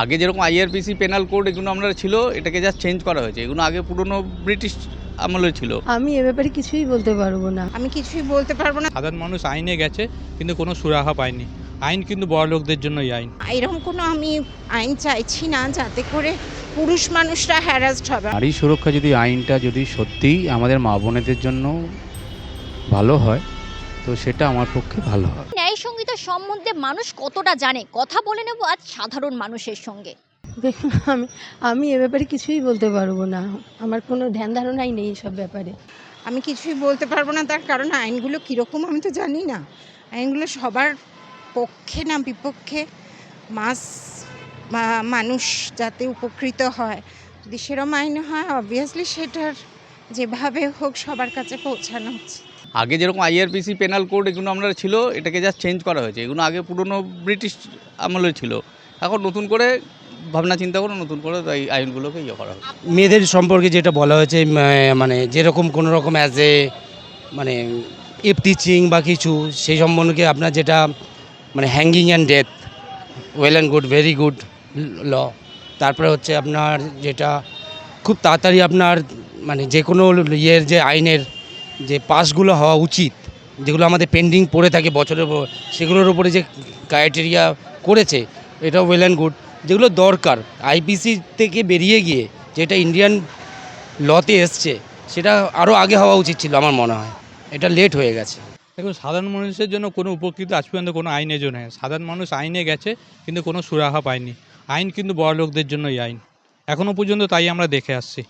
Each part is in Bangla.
আগে যেরকম আইআরপিসি পেনাল কোড এগুলো আমরা ছিল এটাকে জাস্ট চেঞ্জ করা হয়েছে। এগুলো আগে পুরনো ব্রিটিশ আমলে ছিল। আমি এ ব্যাপারে কিছুই বলতে পারব না। আমি কিছুই বলতে পারব না। সাধারণ মানুষ আইনে গেছে কিন্তু কোনো সুরাহা পায়নি। আইন কিন্তু বড় লোকদের জন্যই আইন। এরকম কোনো আমি আইন চাইছি না যাতে করে পুরুষ মানুষরা হ্যারাসড হবে। নারী সুরক্ষা যদি আইনটা যদি সত্যিই আমাদের মা বোনেদের জন্য ভালো হয় তো সেটা আমার পক্ষে ভালো হয়। ন্যায় সঙ্গীতা সম্বন্ধে মানুষ কতটা জানে? কথা বলে নেব আজ সাধারণ মানুষের সঙ্গে। দেখুন আমি আমি এ ব্যাপারে কিছুই বলতে পারব না। আমার কোনো ধ্যান ধারণাই নেই সব ব্যাপারে। আমি কিছুই বলতে পারব না তার কারণ আইনগুলো কীরকম আমি তো জানি না। আইনগুলো সবার পক্ষে না বিপক্ষে। মাস মানুষ যাতে উপকৃত হয়। যদি সেরম আইন হয় অবভিয়াসলি সেটার যেভাবে হোক সবার কাছে পৌঁছানো উচিত। আগে যেরকম আইআরপিসি পেনাল কোড এগুলো আমরা ছিল, এটাকে জাস্ট চেঞ্জ করা হয়েছে। এগুলো আগে পুরনো ব্রিটিশ আমলে ছিল। এখন নতুন করে ভাবনা চিন্তা করে নতুন করে এই আইনগুলোকে ইয়ে করা হবে মেয়েদের সম্পর্কে যেটা বলা হয়েছে মানে যেরকম কোনো রকম অ্যাজ এ মানে ইফ টিচিং বা কিছু, সেই সম্পর্কে আপনার যেটা মানে hanging and death well and good very good ল তারপরে হচ্ছে আপনার যেটা, খুব তাড়াতাড়ি আপনার মানে যে কোনো ইয়ের যে আইনের যে পাসগুলো হওয়া উচিত, যেগুলো আমাদের পেন্ডিং পড়ে থাকে বছরের পর সেগুলোর উপরে যে ক্রাইটেরিয়া করেছে এটা ওয়েল অ্যান্ড গুড যেগুলো দরকার আইপিসি থেকে বেরিয়ে গিয়ে যেটা ইন্ডিয়ান লতে এসছে, সেটা আরও আগে হওয়া উচিত ছিল আমার মনে হয়। এটা লেট হয়ে গেছে। দেখুন, সাধারণ মানুষের জন্য কোনো উপকৃত আজ পর্যন্ত কোনো আইনের জন্য। সাধারণ মানুষ আইনে গেছে, কিন্তু কোনো সুরাহা পায়নি। আইন কিন্তু বড় লোকদের জন্যই আইন। এখনও পর্যন্ত তাই আমরা দেখে আসছি।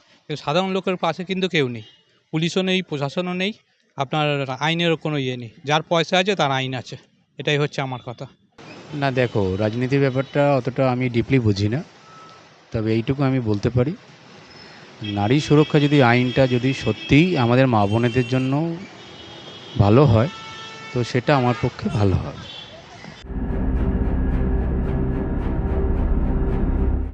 সাধারণ লোকের পাশে কিন্তু কেউ নেই। পুলিশও নেই প্রশাসনও নেই আপনার আইনেরও কোনো ইয়ে নেই। যার পয়সা আছে তার আইন আছে এটাই হচ্ছে আমার কথা। না দেখো রাজনীতির ব্যাপারটা অতটা আমি ডিপলি বুঝি না তবে এইটুকু আমি বলতে পারি। নারী সুরক্ষা যদি আইনটা যদি সত্যিই আমাদের মা বোনেদের জন্য ভালো হয় তো সেটা আমার পক্ষে ভালো হয়।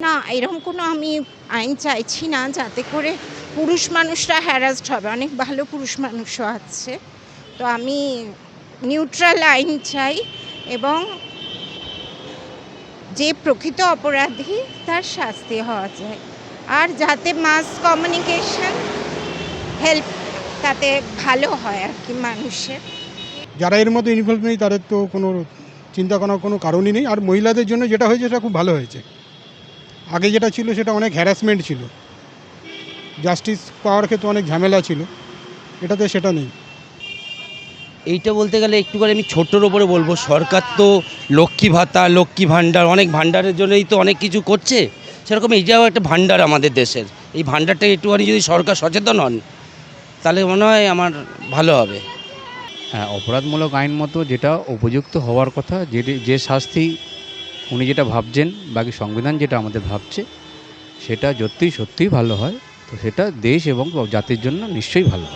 না এরকম কোনো আমি আইন চাইছি না যাতে করে পুরুষ মানুষরা হ্যারাসড হবে। অনেক ভালো পুরুষ মানুষও আছে। তো আমি নিউট্রাল আইন চাই এবং যে প্রকৃত অপরাধী তার শাস্তি হওয়া চাই আর যাতে মাস কমিউনিকেশন হেল্প তাতে ভালো হয় আর কি মানুষের। যারা এর মধ্যে ইনভলভ নেই, তাদের তো কোনো চিন্তা করার কোনো কারণই নেই। আর মহিলাদের জন্য যেটা হয়েছে, সেটা খুব ভালো হয়েছে। আগে যেটা ছিল, সেটা অনেক হ্যারাসমেন্ট ছিল। জাস্টিস পাওয়ার ক্ষেত্রে অনেক ঝামেলা ছিল। এটাতে সেটা নেই। এইটা বলতে গেলে একটু করে আমি ছোট্টর ওপরে বলব। সরকার তো লক্ষ্মী ভাতা লক্ষ্মী ভাণ্ডার অনেক ভাণ্ডারের জন্যই তো অনেক কিছু করছে। সেরকম এই এইটাও একটা ভাণ্ডার আমাদের দেশের। এই ভাণ্ডারটা একটুখানি যদি সরকার সচেতন হন তাহলে মনে হয় আমার ভালো হবে। হ্যাঁ অপরাধমূলক আইন মতো যেটা উপযুক্ত হওয়ার কথা যে যে শাস্তি উনি যেটা ভাবছেন বাকি সংবিধান যেটা আমাদের ভাবছে সেটা সত্যিই সত্যিই ভালো হয় তো সেটা দেশ এবং জাতির জন্য নিশ্চয়ই ভালো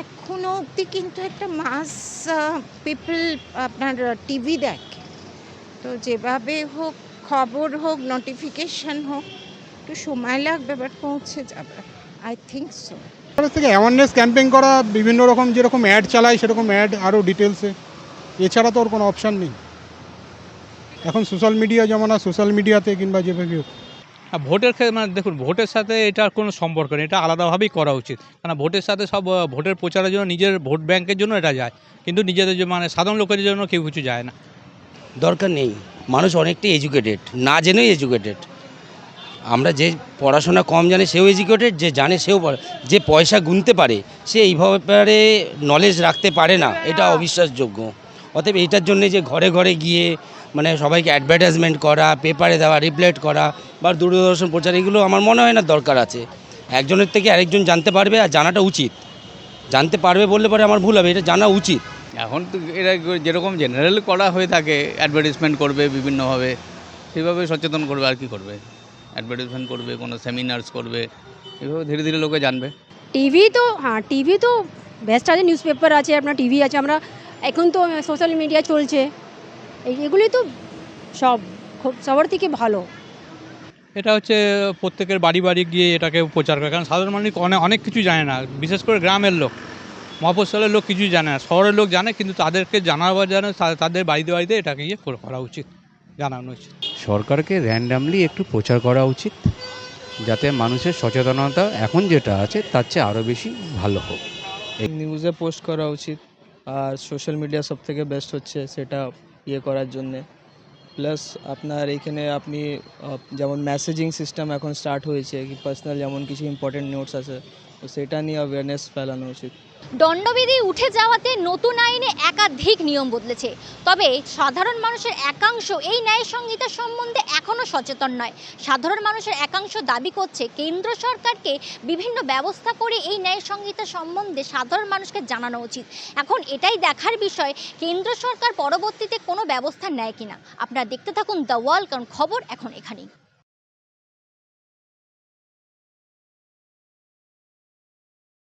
এখনও অবধি কিন্তু একটা মাস পিপল আপনার টিভি দেখে। তো যেভাবে হোক খবর হোক নোটিফিকেশন হোক একটু সময় লাগবে বাট পৌঁছে যাবে। আই থিঙ্ক সো থেকে অ্যাওয়ারনেস ক্যাম্পেইন করা বিভিন্ন রকম যেরকম অ্যাড চালায় সেরকম অ্যাড আরও ডিটেলসে এছাড়া তো ওর কোনো অপশান নেই। এখন সোশ্যাল মিডিয়া যেমন আর সোশ্যাল মিডিয়াতে কিংবা যেভাবে হোক। আর ভোটের ক্ষেত্রে মানে দেখুন ভোটের সাথে এটার কোনো সম্পর্ক নেই এটা আলাদাভাবেই করা উচিত। কারণ ভোটের সাথে সব ভোটের প্রচারের জন্য নিজের ভোট ব্যাংকের জন্য এটা যায় কিন্তু নিজেদের যে মানে সাধারণ লোকের জন্য কেউ কিছু যায় না। দরকার নেই মানুষ অনেকটাই এডুকেটেড না জেনেই এডুকেটেড আমরা যে পড়াশোনা কম জানে সেও এডুকেটেড যে জানে সেও যে পয়সা গুনতে পারে সে এই ব্যাপারে নলেজ রাখতে পারে না এটা অবিশ্বাসযোগ্য। অতএব এইটার জন্য যে ঘরে ঘরে গিয়ে মানে সবাইকে অ্যাডভার্টাইজমেন্ট করা পেপারে দেওয়া রিপ্লেট করা বা দূরদর্শন প্রচার এগুলো আমার মনে হয় না দরকার আছে। একজনের থেকে আরেকজন জানতে পারবে আর জানাটা উচিত। জানতে পারবে বললে পরে আমার ভুল হবে এটা জানা উচিত। এখন তো এরা যেরকম জেনারেল করা হয়ে থাকে অ্যাডভার্টাইজমেন্ট করবে বিভিন্নভাবে সেভাবে সচেতন করবে আর কি করবে? অ্যাডভার্টাইজমেন্ট করবে কোনো সেমিনার্স করবে এভাবে ধীরে ধীরে লোকে জানবে। টিভি তো হ্যাঁ টিভি তো বেস্ট আছে নিউজ পেপার আছে আপনার টিভি আছে আমরা এখন তো সোশ্যাল মিডিয়া চলছে। এই- এগুলি তো সব খুব সবার থেকে ভালো। এটা হচ্ছে প্রত্যেকের বাড়ি বাড়ি গিয়ে এটাকে প্রচার করে। কারণ সাধারণ মানুষ অনেক অনেক কিছু জানে না। বিশেষ করে গ্রামের লোক। মফস্বলের লোক কিছুই জানে না। শহরের লোক জানে কিন্তু তাদেরকে জানাবার জানে তাদের বাড়িতে বাড়িতে এটাকে ইয়ে করা উচিত। জানানো উচিত। সরকারকে র্যান্ডামলি একটু প্রচার করা উচিত যাতে মানুষের সচেতনতা এখন যেটা আছে তার চেয়ে আরও বেশি ভালো হোক। নিউজে পোস্ট করা উচিত। আর সোশ্যাল মিডিয়া সব থেকে বেস্ট হচ্ছে সেটা ইয়ে করার জন্যে। প্লাস আপনার এইখানে আপনি যেমন মেসেজিং সিস্টেম এখন স্টার্ট হয়েছে কি পার্সোনাল যেমন কিছু ইম্পর্টেন্ট নোটস আছে সেটা নিয়ে অ্যাওয়ারনেস ফেলানো উচিত। দণ্ডবিধি উঠে যাওয়াতে নতুন আইনে একাধিক নিয়ম বদলেছে। তবে সাধারণ মানুষের একাংশ এই ন্যায় সংহিতা সম্বন্ধে এখনও সচেতন নয়। সাধারণ মানুষের একাংশ দাবি করছে, কেন্দ্র সরকারকে বিভিন্ন ব্যবস্থা করে এই ন্যায় সংহিতা সম্বন্ধে সাধারণ মানুষকে জানানো উচিত। এখন এটাই দেখার বিষয়, কেন্দ্র সরকার পরবর্তীতে কোনো ব্যবস্থা নেয় কিনা। আপনারা দেখতে থাকুন দ্য ওয়ার্ল্ড কারণ খবর এখন এখানেই।